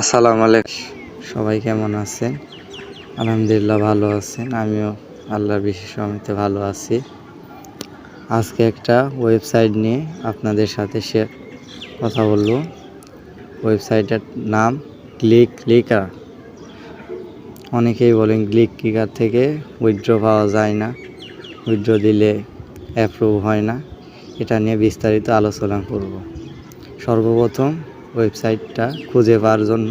আসসালামু আলাইকুম। সবাই কেমন আছেন? আলহামদুলিল্লাহ ভালো আছেন। আমিও আল্লাহর বিশেষ সমিতে ভালো আছি। আজকে একটা ওয়েবসাইট নিয়ে আপনাদের সাথে শেয়ার কথা বলব। ওয়েবসাইটের নাম ক্লিক ক্লিকার অনেকেই বলেন ক্লিক ক্লিকার থেকে উইথড্র পাওয়া যায় না। উইথড্র দিলে অ্যাপ্রুভ হয় না। এটা নিয়ে বিস্তারিত আলোচনা করব। সর্বপ্রথম ওয়েবসাইটটা খুঁজে পাওয়ার জন্য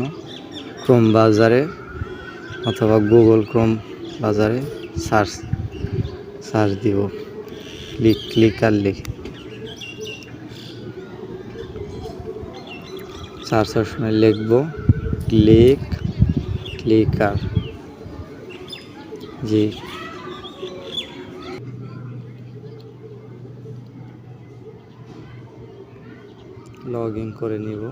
ক্রোম বাজারে অথবা গুগল ক্রোম বাজারে সার্চ সার্চ দিব। ক্লিক ক্লিকার লিখে। সার্চ অপশনে লিখব ক্লিক ক্লিকার জি। লগ ইন করে নিব।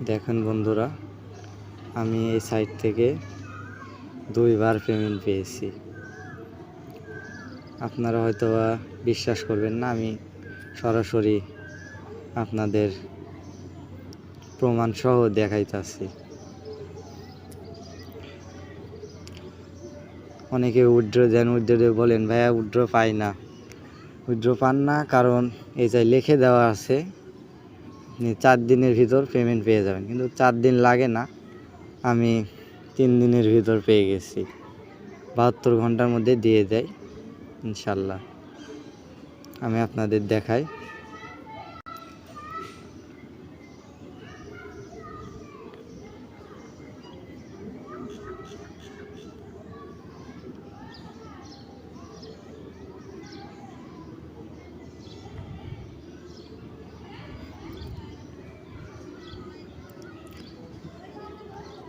দেখেন বন্ধুরা, আমি এই সাইট থেকে দুইবার পেমেন্ট পেয়েছি। আপনারা হয়তো বিশ্বাস করবেন না, আমি সরাসরি আপনাদের প্রমাণসহ দেখাইতেছি। অনেকে উইড্র দেন, উইড্র বলেন, ভাইয়া, উইড্র পাই না। উইড্র পান না, কারণ এই যে লিখে দেওয়া আছে আপনি চার দিনের ভিতর পেমেন্ট পেয়ে যাবেন। কিন্তু চার দিন লাগে না। আমি তিন দিনের ভিতর পেয়ে গেছি। বাহাত্তর ঘণ্টার মধ্যে দিয়ে দেয়, ইনশাল্লাহ। আমি আপনাদের দেখাই।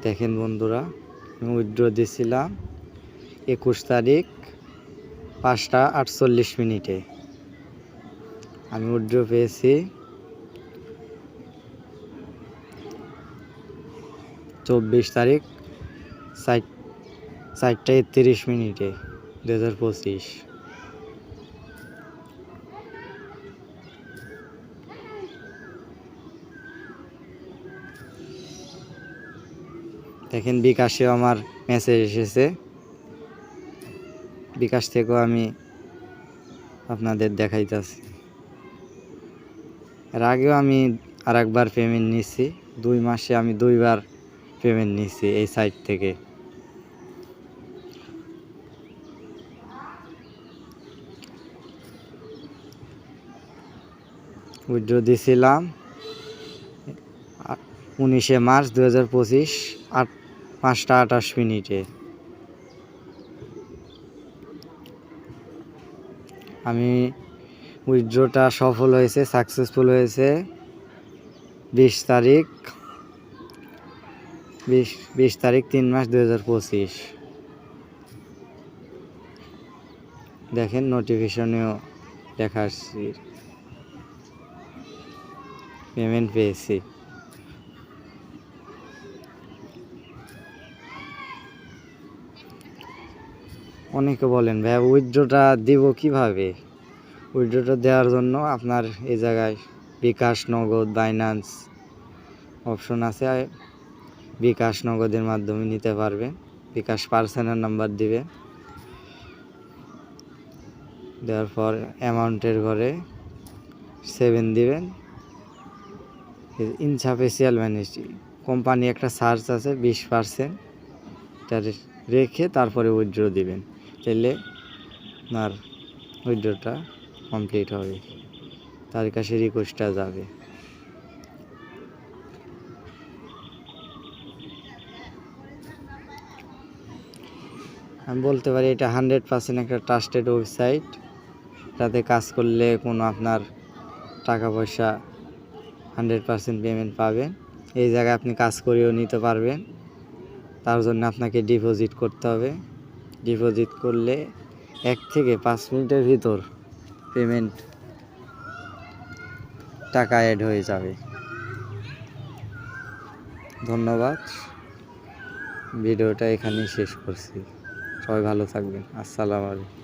দেখেন বন্ধুরা, আমি উইথড্র দিয়েছিলাম একুশ তারিখ পাঁচটা আটচল্লিশ মিনিটে। আমি উইথড্র পেয়েছি। চব্বিশ তারিখ চারটা একত্রিশ মিনিটে দু হাজার পঁচিশ। দেখেন, বিকাশেও আমার মেসেজ এসেছে। বিকাশ থেকেও আমি আপনাদের দেখাইতেছি। এর আগেও আমি আর একবার পেমেন্ট নিছি। দুই মাসে আমি দুইবার পেমেন্ট নিছি এই সাইট থেকে। উইড্রো দিছিলাম উনিশে মার্চ দু হাজার পঁচিশ, আট পাঁচটা আঠাশ মিনিটে। আমি উইথড্রটা সফল হয়েছে সাকসেসফুল হয়েছে। বিশ তারিখ, বিশ বিশ তারিখ তিন মাস দু হাজার পঁচিশ। দেখেন নোটিফিকেশনেও আসছি পেমেন্ট পেয়েছি। অনেকে বলেন ভাই উইথড্রটা দিব কীভাবে? উইথড্রটা দেওয়ার জন্য আপনার এই জায়গায় বিকাশ, নগদ বাইন্যান্স অপশন আছে। বিকাশ, নগদের মাধ্যমে নিতে পারবেন বিকাশ পার্সোনাল নাম্বার দিবে। দেওয়ার পর অ্যামাউন্টের ঘরে সেভেন দিবেন। ইনসাফিসিয়াল ম্যানেজ কোম্পানি একটা সার্চ আছে, বিশ পার্সেন্ট রেখে তারপরে উইথড্র দিবেন। তাহলে আপনার উইথড্রটা কমপ্লিট হবে। তার কাছে রিকোয়েস্টটা যাবে। আমি বলতে পারি এটা হান্ড্রেড পার্সেন্ট একটা ট্রাস্টেড ওয়েবসাইট যাতে কাজ করলে কোনো আপনার টাকা পয়সা হান্ড্রেড পার্সেন্ট পেমেন্ট পাবেন। এই জায়গায় আপনি কাজ করেও নিতে পারবেন। তার জন্য আপনাকে ডিপোজিট করতে হবে। ডিপোজিট করলে এক থেকে পাঁচ মিনিটের ভিতর পেমেন্ট টাকা অ্যাড হয়ে যাবে। ধন্যবাদ। ভিডিওটা এখানেই শেষ করছি। সবাই ভালো থাকবেন। আসসালামু আলাইকুম।